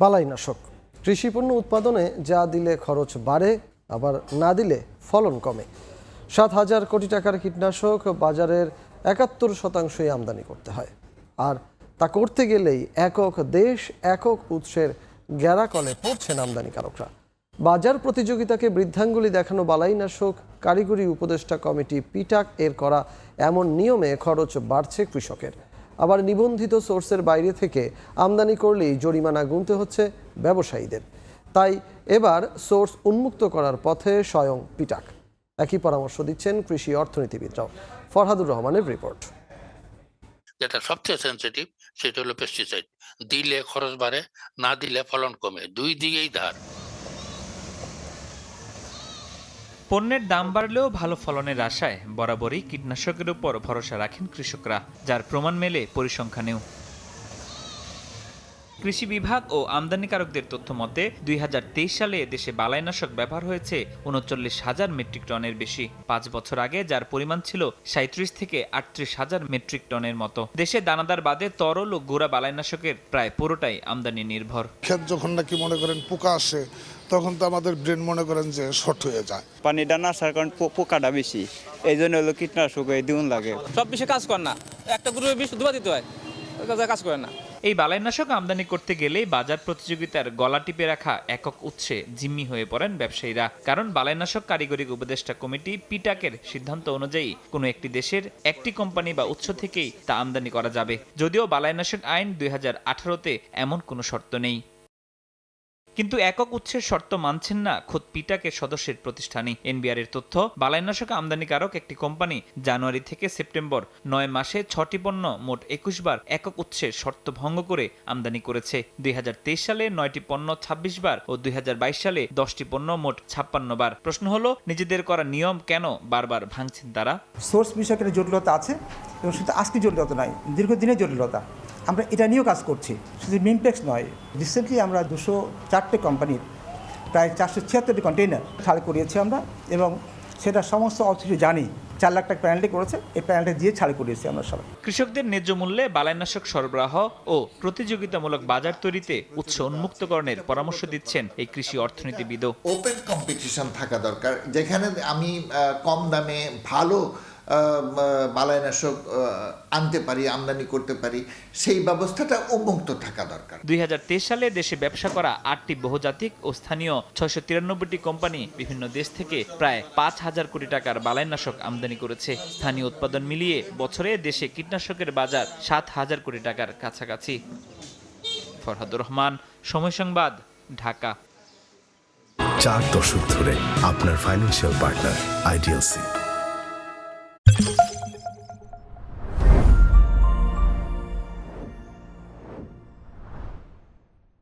বালাইনাশক। কৃষিপণ্য উৎপাদনে যা দিলে খরচ বাড়ে, আবার না দিলে ফলন কমে। সাত হাজার কোটি টাকার কীটনাশক বাজারের একাত্তর শতাংশই আমদানি করতে হয়। আর তা করতে গেলেই একক দেশ, একক উৎসের গ্যারাকলে পড়ছেন আমদানিকারকরা। বাজার প্রতিযোগিতাকে বৃদ্ধাঙ্গুলি দেখানো বালাইনাশক কারিগরি উপদেষ্টা কমিটি পিটাক এর করা এমন নিয়মে খরচ বাড়ছে কৃষকের। আবার নিবন্ধিত সোর্সের বাইরে থেকে আমদানি করলেই জরিমানা গুনতে হচ্ছে ব্যবসায়ীদের। তাই এবার সোর্স উন্মুক্ত করার পথে স্বয়ং পিটাক। একই পরামর্শ দিচ্ছেন কৃষি অর্থনীতিবিদরাও। ফরহাদুর রহমানের রিপোর্ট। যেটা সবচেয়ে সেন্সিটিভ সেটা হলো পেস্টিসাইড দিলে খরচ বাড়ে, না দিলে ফলন কমে। দুই দিকেই ধার। পণ্যের দাম বাড়লেও ভালো ফলনের আশায় বরাবরই কীটনাশকের উপর ভরসা রাখেন কৃষকরা, যার প্রমাণ মেলে পরিসংখ্যানেও। কৃষি বিভাগ ও আমদানিকারকদের তথ্য মতে দুই সালে দেশে বালাইনাশক ব্যবহার হয়েছে উনচল্লিশ হাজার মেট্রিক টনের বেশি। পাঁচ বছর আগে যার পরিমাণ ছিল সাঁত্রিশ থেকে আটত্রিশ হাজার মেট্রিক টনের মতো। দেশে দানাদার বাদে তরল ও গুঁড়া বালাইনাশকের প্রায় পুরোটাই আমদানি নির্ভর। ক্ষেত যখন নাকি মনে করেন পোকা আসে তখন তো আমাদের ব্রেন মনে করেন যে শর্ট হয়ে যায়। পানিটা না আসার কারণ পো- পোকাটা বেশি। এই জন্য হলো কীটনাশক এই দিন লাগে। সব বিষয়ে কাজ করে না। একটা গ্রুপে বিশ দুবার দিতে হয়। কাজ করে না। এই বালাইনাশক আমদানি করতে গেলেই বাজার প্রতিযোগিতার গলা টিপে রাখা একক উৎসে জিম্মি হয়ে পড়েন ব্যবসায়ীরা। কারণ বালাইনাশক কারিগরি উপদেষ্টা কমিটি পিটাকের সিদ্ধান্ত অনুযায়ী কোনো একটি দেশের একটি কোম্পানি বা উৎস থেকেই তা আমদানি করা যাবে। যদিও বালাইনাশক আইন দুই হাজার এমন কোনো শর্ত নেই। কিন্তু একক উৎসের শর্ত মানছেন না খোদ পিটাকের সদস্যের প্রতিষ্ঠানই। এনবিআর এর তথ্য বালাইনাশক আমদানিকারক একটি কোম্পানি, জানুয়ারি থেকে সেপ্টেম্বর, নয় মাসে ছটি পণ্য মোট একুশ বার একক উৎসের শর্ত ভঙ্গ করে আমদানি করেছে। দুই হাজার তেইশ সালে নয়টি পণ্য ২৬ বার ও দুই হাজার বাইশ সালে দশটি পণ্য মোট ছাপ্পান্ন বার। প্রশ্ন হলো, নিজেদের করা নিয়ম কেন বারবার ভাঙছেন তারা? সোর্স একটা জটিলতা আছে এবং শুধু আজকে জটিলতা নয়, দীর্ঘদিনের জটিলতা। আমরা এটা নিয়েও কাজ করছি। শুধু মিমপ্লেক্স নয় রিসেন্টলি আমরা দুশো চারটে কোম্পানির প্রায় চারশো ছিয়াত্তরটি কন্টেইনার ছাড় করিয়েছি আমরা এবং সেটা সমস্ত অথরিটি জানি চার লাখ টাকা প্যানেলটি করেছে এই প্যানেলটা দিয়ে ছাড় করিয়েছি আমরা সবাই। কৃষকদের ন্যায্য মূল্যে বালাইনাশক সরবরাহ ও প্রতিযোগিতামূলক বাজার তৈরিতে উৎস উন্মুক্তকরণের পরামর্শ দিচ্ছেন এই কৃষি অর্থনীতিবিদ ওপেন কম্পিটিশন থাকা দরকার যেখানে আমি কম দামে ভালো বালাইনাশক আনতে পারি আমদানি করতে পারি সেই ব্যবস্থাটা উন্মুক্ত থাকা দরকার। দুই সালে দেশে ব্যবসা করা আটটি বহুজাতিক ও স্থানীয় ছয়শো তিরানব্বইটি কোম্পানি বিভিন্ন দেশ থেকে প্রায় পাঁচ হাজার কোটি টাকার বালাইনাশক আমদানি করেছে। স্থানীয় উৎপাদন মিলিয়ে বছরে দেশে কীটনাশকের বাজার সাত হাজার কোটি টাকার কাছাকাছি। ফরহাদুর রহমান সময় সংবাদ ঢাকা। চার দশক ধরে আপনার ফাইন্যান্সিয়াল পার্টনার আইডিএলসি